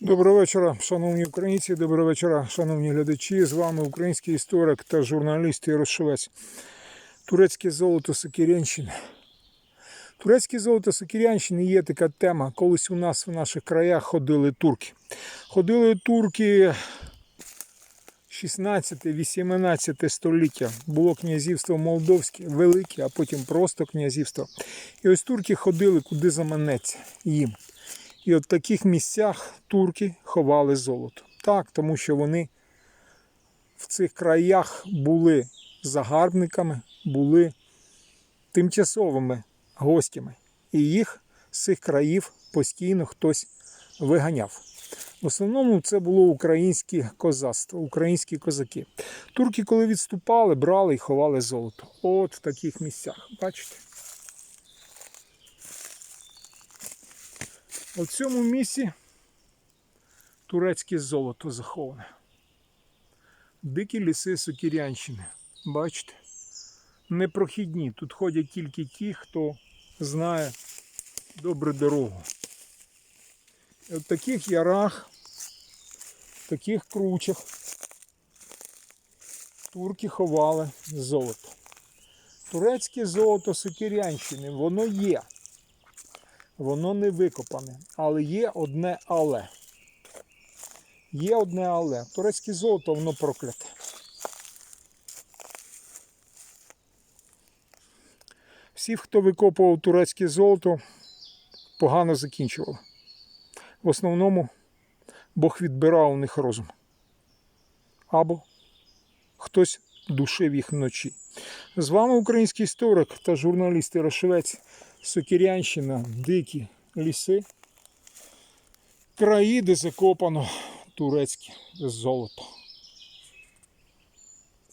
Доброго вечора, шановні українці, доброго вечора, шановні глядачі. З вами український історик та журналіст Ярошовець. Турецьке золото Сокирянщини. Турецьке золото Сокирянщини є така тема. Колись у нас в наших краях ходили турки. Ходили турки 16-18 століття. Було князівство Молдовське, велике, а потім просто князівство. І ось турки ходили куди заманеться їм. І от в таких місцях турки ховали золото. Так, тому що вони в цих краях були загарбниками, були тимчасовими гостями. І їх з цих країв постійно хтось виганяв. В основному це було українське козацтво, українські козаки. Турки, коли відступали, брали і ховали золото. От в таких місцях. Бачите? У цьому місці турецьке золото заховане. Дикі ліси Сокірянщини. Бачите? Непрохідні. Тут ходять тільки ті, хто знає добре дорогу. І от таких ярах, таких кручах турки ховали золото. Турецьке золото Сокірянщини, воно є. Воно не викопане. Але є одне але. Є одне але. Турецьке золото, воно прокляте. Всі, хто викопував турецьке золото, погано закінчували. В основному Бог відбирав у них розум. Або хтось душив їх вночі. З вами український історик та журналіст Ярошевець. Сокірянщина, дикі ліси, краї, де закопано турецьке золото.